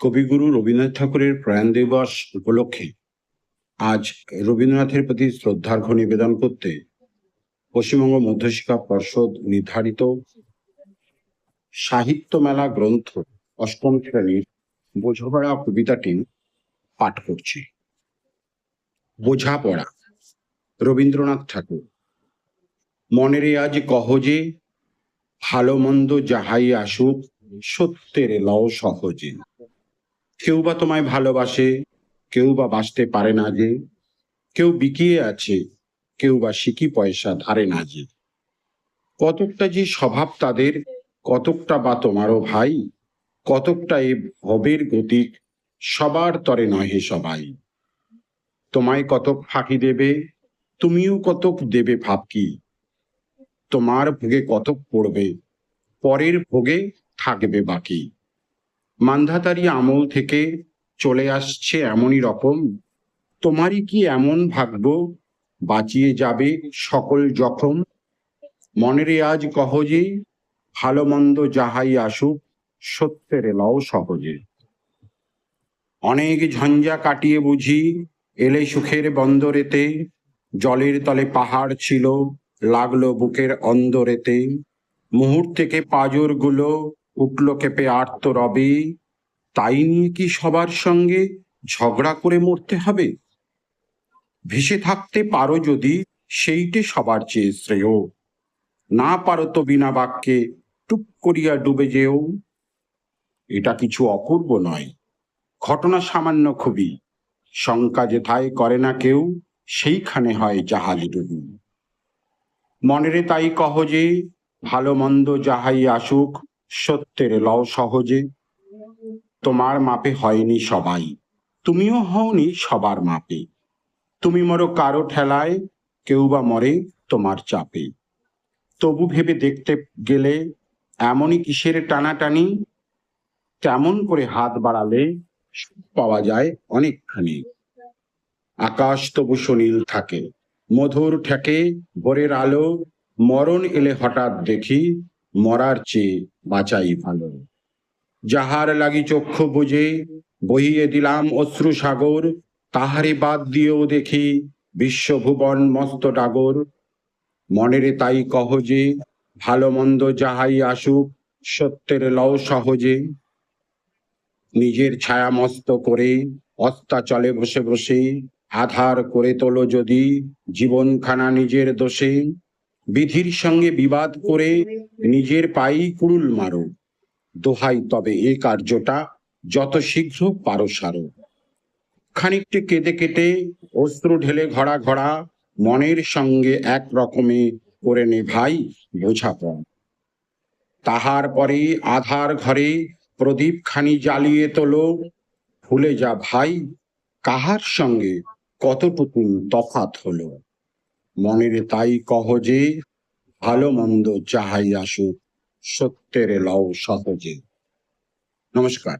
কবিগুরু রবীন্দ্রনাথ ঠাকুরের প্রয়াণ দিবস উপলক্ষে আজ রবীন্দ্রনাথের প্রতি শ্রদ্ধার্ঘ নিবেদন করতে পশ্চিমবঙ্গ মধ্যশিক্ষা পর্ষদ নির্ধারিত সাহিত্য মেলা গ্রন্থ অষ্টম শ্রেণির বোঝাপড়া কবিতাটি পাঠ করছি। বোঝাপড়া, রবীন্দ্রনাথ ঠাকুর। মনেরে আজ কহ যে, ভালো মন্দ যাহাই আসুক, সত্যের লও সহজে। কেউ বা তোমায় ভালোবাসে, কেউ বা বাঁচতে পারে না যে, কেউ বিকিয়ে আছে, কেউ বা সিকি পয়সা ধারে না যে। কতকটা যে স্বভাব তাদের, কতকটা বা তোমারও ভাই, কতকটা এ ভবের গতিক, সবার তরে নহে সবাই। তোমায় কতক ফাঁকি দেবে, তুমিও কতক দেবে ভাব কি তোমার ভোগে কতক পড়বে, পরের ভোগে থাকবে বাকি। মান্ধাতারি আমল থেকে চলে আসছে এমনই রকম। তোমারই কি এমন ভাগ্য? বাঁচিয়ে যাবে সকল জখম। মনেরে আজ কহ যে, ভালো মন্দ যাহাই আসুক, সত্যের এলাও সহজে। অনেক ঝঞ্ঝা কাটিয়ে বুঝি, এলে সুখের বন্দরেতে। জলের তলে পাহাড় ছিল, লাগল বুকের অন্দরেতে। মুহূর্তেকে পাজরগুলো উঠল কেঁপে আর্ত রবে, তাই নিয়ে কি সবার সঙ্গে ঝগড়া করে মরতে হবে? ভেসে থাকতে পারো যদি, সেইটে সবার চেয়ে শ্রেয়। না পারো তো বিনা বাক্যে টুপ করিয়া ডুবে যেও। এটা কিছু অপূর্ব নয়, ঘটনা সামান্য খুবই। শঙ্কা যেথায় করে না কেউ, সেইখানে হয় জাহাজ ডুবি। মনেরে তাই কহ যে, ভালো মন্দ যাহাই আসুক সত্যের লও সহজে। তোমার মাপে হয়নি সবাই। তুমিও হওনি সবার মাপে। তুমি মরো কারও ঠেলায়, কেউ বা মরে তোমার চাপে। তবু ভেবে দেখতে গেলে এমনই কিসের টানাটানি? কেমন করে হাত বাড়ালে পাওয়া যায় অনেকখানি। আকাশ তবু সুনীল থাকে। মধুর ঠেকে ভোরের আলো। মরণ এলে হঠাৎ দেখি মরার চেয়ে বাঁচাই ভালো। যাহার লাগি চক্ষু বুঝে, বহিয়ে দিলাম অশ্রু সাগর তাহারে বাদ দিয়েও দেখি বিশ্বভুবন মস্ত ডাগর। মনেরে তাই কহ যে, ভালো মন্দ যাহাই আসুক, সত্যের লও সহজে। নিজের ছায়া মস্ত করে, অস্তা চলে বসে বসে, আধার করে তোলো যদি, জীবনখানা নিজের দোষে। বিধির সঙ্গে বিবাদ করে নিজের পাই কুড়ুল মারো। দোহাই তবে এ কার্যটা যত শীঘ্র পারো সারো। খানিকটি কেটে কেটে অস্ত্র ঢেলে ঘড়া ঘড়া মনের সঙ্গে এক রকমে করে নে ভাই বোঝাপড় তাহার পরে আধার ঘরে প্রদীপ খানি জ্বালিয়ে তোলো। ভুলে যা ভাই, কাহার সঙ্গে কতটুকু তফাত হলো? মনের তাই কহ যে ভালো মন্দ যাহাই আসুক সত্যের লও সহজে। নমস্কার।